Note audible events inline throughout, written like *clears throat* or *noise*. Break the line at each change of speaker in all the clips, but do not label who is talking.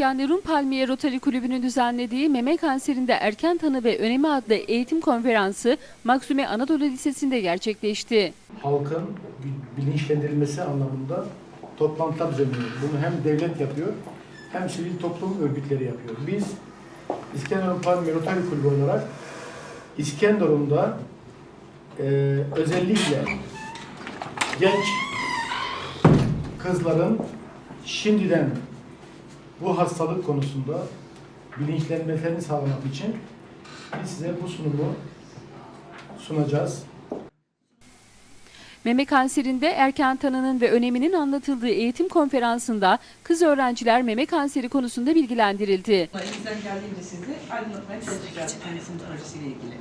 İskenderun Palmiye Rotary Kulübü'nün düzenlediği meme kanserinde erken tanı ve önemi adlı eğitim konferansı Maksume Anadolu Lisesi'nde gerçekleşti.
halkın bilinçlendirilmesi anlamında toplantılar düzenliyor. Bunu hem devlet yapıyor hem sivil toplum örgütleri yapıyor. Biz İskenderun Palmiye Rotary Kulübü olarak İskenderun'da e, özellikle genç kızların şimdiden bu hastalık konusunda bilinçlenmelerini sağlamak için biz size bu sunumu sunacağız.
Meme kanserinde erken tanının ve öneminin anlatıldığı eğitim konferansında kız öğrenciler meme kanseri konusunda bilgilendirildi.
Elimizden geldiğince sizi aydınlatmaya çalışacağız projesiyle ilgili.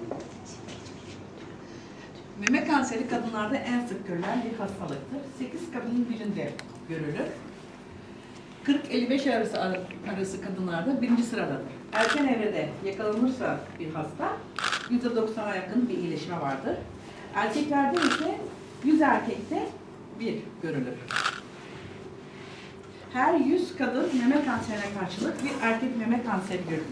Meme kanseri kadınlarda en sık görülen bir hastalıktır. 8 kadının birinde görülür. 40-55 arası arası kadınlarda birinci sıradadır. Erken evrede yakalanırsa bir hasta %90'a yakın bir iyileşme vardır. Erkeklerde ise 100 erkekte bir görülür. Her 100 kadın meme kanserine karşılık bir erkek meme kanseri görülür.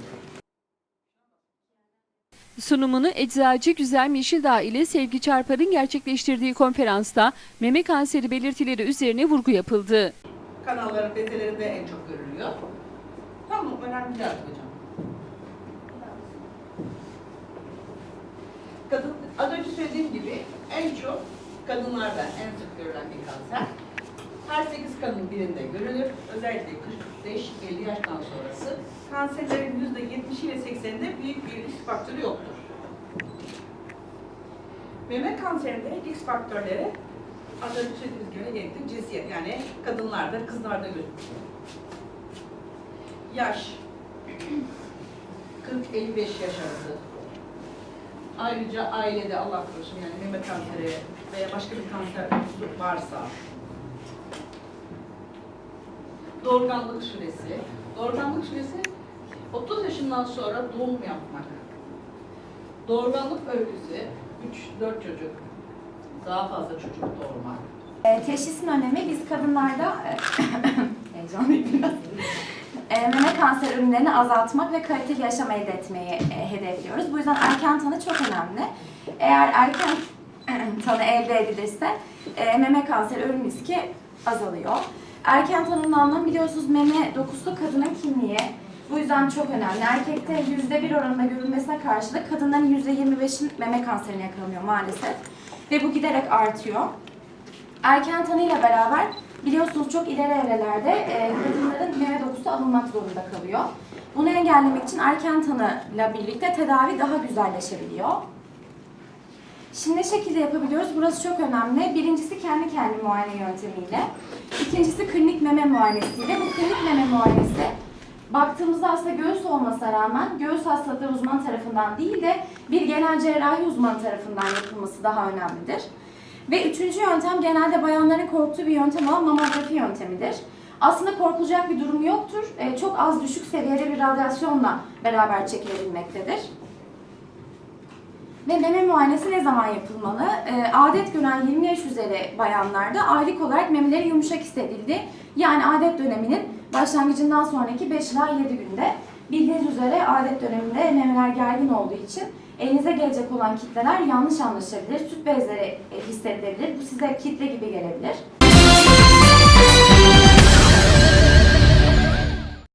Sunumunu eczacı Güzel Yeşildağ ile Sevgi Çarpar'ın gerçekleştirdiği konferansta meme kanseri belirtileri üzerine vurgu yapıldı.
Kanalların bezelerinde en çok görülüyor. Tamam, önemli değil hocam. Kadın, az önce söylediğim gibi en çok kadınlarda en sık görülen bir kanser. Her 8 kadın birinde görülür. Özellikle 45-50 yaştan sonrası. Kanserlerin %70 ile 80'inde büyük bir risk faktörü yoktur. Meme kanserinde risk faktörleri az önce söylediğimiz gibi genellikle cinsiyet yani kadınlarda, kızlarda gözüküyor. Yaş 40-55 yaş arası. Ayrıca ailede Allah korusun yani meme kanseri veya başka bir kanser varsa doğurganlık süresi. Doğurganlık süresi 30 yaşından sonra doğum yapmak. Doğurganlık öyküsü 3-4 çocuk, daha fazla çocuk doğurmak.
E, Teşhisin önemi biz kadınlarda e, *laughs* heyecanlıyım biraz. E, meme kanser ürünlerini azaltmak ve kaliteli yaşam elde etmeyi e, hedefliyoruz. Bu yüzden erken tanı çok önemli. Eğer erken *clears throat* tanı elde edilirse e, meme kanseri ölüm riski azalıyor. Erken tanının anlamı biliyorsunuz meme dokusu kadının kimliği. Bu yüzden çok önemli. Erkekte %1 oranında görülmesine karşılık kadınların %25'in meme kanserine yakalanıyor maalesef. Ve bu giderek artıyor. Erken tanıyla beraber biliyorsunuz çok ileri evrelerde e, kadınların meme dokusu alınmak zorunda kalıyor. Bunu engellemek için erken tanıyla birlikte tedavi daha güzelleşebiliyor. Şimdi ne şekilde yapabiliyoruz? Burası çok önemli. Birincisi kendi kendi muayene yöntemiyle. İkincisi klinik meme muayenesiyle. Bu klinik meme muayenesi baktığımızda aslında göğüs olmasına rağmen göğüs hastalıkları uzman tarafından değil de bir genel cerrahi uzman tarafından yapılması daha önemlidir. Ve üçüncü yöntem genelde bayanların korktuğu bir yöntem olan mamografi yöntemidir. Aslında korkulacak bir durum yoktur. Ee, çok az düşük seviyede bir radyasyonla beraber çekilebilmektedir. Ve meme muayenesi ne zaman yapılmalı? Ee, adet gören 20 yaş üzeri bayanlarda aylık olarak memeleri yumuşak hissedildi. Yani adet döneminin başlangıcından sonraki 5 ila 7 günde. Bildiğiniz üzere adet döneminde memeler gergin olduğu için elinize gelecek olan kitleler yanlış anlaşılabilir, süt bezleri e, hissedilebilir. Bu size kitle gibi gelebilir.